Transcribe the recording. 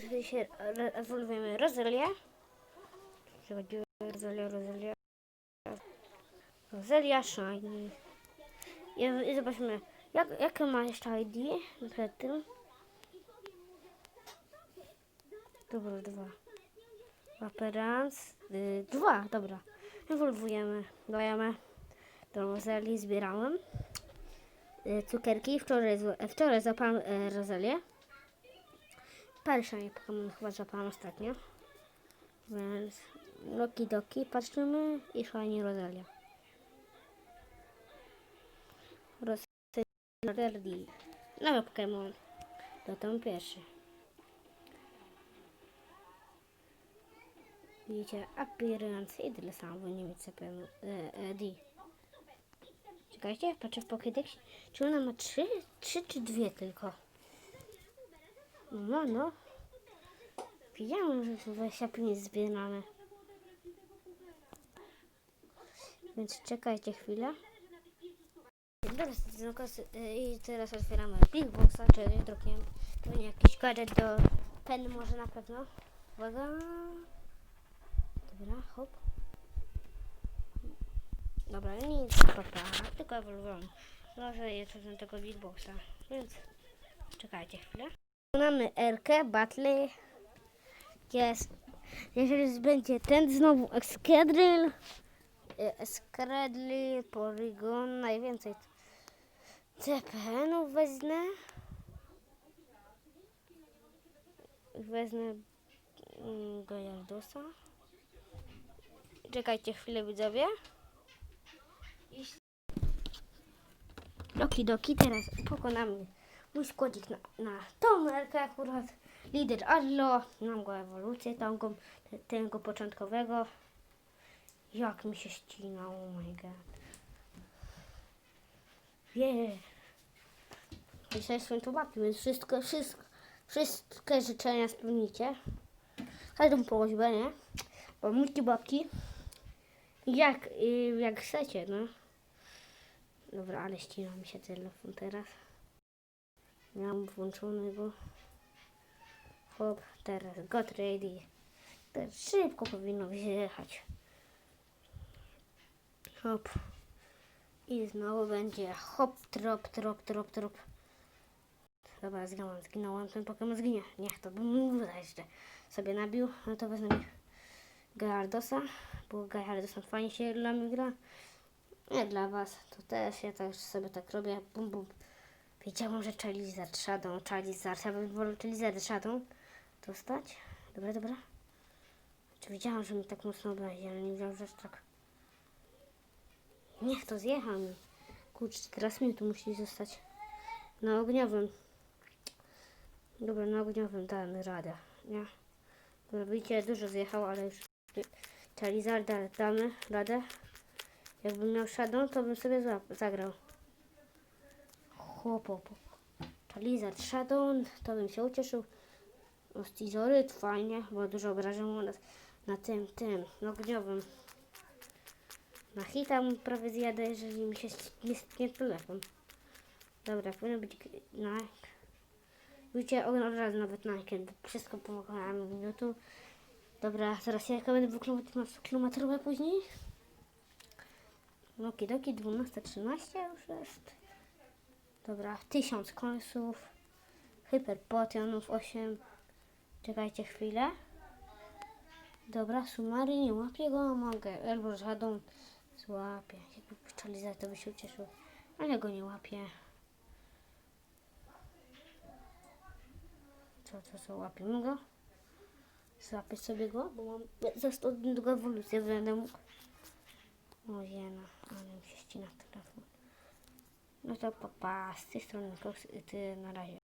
Sobie się ewoluujemy. Przechodzimy Rozelia, Rozelia. Rozelia Shiny. I, zobaczmy, jak, jakie ma jeszcze ID przed tym. Dobra, dwa. Appearance. Y, dwa, dobra. Ewoluujemy. Dajemy do Rozeli, zbierałem. Y, cukierki. Wczoraj, wczoraj złapałam y, Rozelię. Parę szanie Pokémon chyba złapałam ostatnio. Więc Loki Doki patrzymy i szanie Rosalia. Rosalia. Nowy Pokémon. Ten pierwszy. Widzicie, appearance i tyle samo, bo nie co pewno. E, e, D. Czekajcie, patrzę w Pokédex. Czy ona ma trzy? Trzy czy dwie tylko? No, no. Widziałem, że tu 25 zbierane. Więc czekajcie chwilę. Y, i teraz otwieramy Big Boxa, czyli drukiem. Pewnie jakiś gadżet do pen może na pewno. Uwaga. Dobra, hop. Dobra, nic, papa, tylko ewoluowałem. Może jeszcze do tego Big Boxa, więc czekajcie chwilę. Mamy Erkę, Battle. Jest. Jeżeli będzie ten znowu Excadrill, e, Excadrill, Porygon, najwięcej CPN-ów wezmę. Wezmę mm, Gojardosa. Czekajcie chwilę widzowie. Doki doki, teraz pokonamy mój składzik na, na tą merkę akurat. Lider Arlo, mam go ewolucję tą, go- te- tego początkowego. Jak mi się ścinał, oh my god. Yeah. Dzisiaj świętowaki, więc wszystko, wszystko, wszystkie życzenia spełnicie. Każdą prośbę, nie? Bo multi babki. Jak, y, jak chcecie, no. Dobra, ale ścina mi się telefon teraz. Miałam włączonego. Hop, teraz got ready. Teraz szybko powinno wyjechać. Hop. I znowu będzie hop, trop, trop, trop, trop. Dobra, zginąłem, zginąłem, ten Pokémon zginie. Niech to bym jeszcze sobie nabił. No to wezmę Gyaradosa, bo Gyaradosa fajnie się dla mnie gra. Nie dla was, to też, ja też sobie tak robię, bum bum. Wiedziałam, że Charizard Shadow, Charizard, ja bym wolał Charizard Shadow dostać. Dobra, dobra. Czy wiedziałam, że mi tak mocno obrazi, ale nie wiedziałam, że tak. Niech to zjecha mi. Kurczę, teraz mi tu musi zostać. Na ogniowym. Dobra, na ogniowym damy radę, nie? Dobra, widzicie, dużo zjechał, ale już Charizarda damy radę. Jakbym miał Shadow, to bym sobie zagrał. Hop, hop. Charizard Shadow, to bym się ucieszył. No, Stizoryt, fajnie, bo dużo obrażeń na, na tym, tym, no ogniowym. Na hita mu prawie zjadę, jeżeli mi się nie stnie telefon. Dobra, powinno być na... Widzicie, od od razu nawet na kiedy wszystko pomogłem minutu. Dobra, zaraz ja będę wykilometrowe później. No kidoki 12-13 już jest. Dobra, 1000 końców. Hyperpotionów 8. Czekajcie chwilę. Dobra, sumary nie łapię go, mogę. Albo żadą złapię. Jakby puszczali za to by się ucieszył. Ale go nie łapię. Co, co, co, łapiemy go? Złapię sobie go, bo mam za 100 długą ewolucję będę mógł. O jena, ale mi się ścina telefon. No to papa, z tej strony, Koks- ty na razie.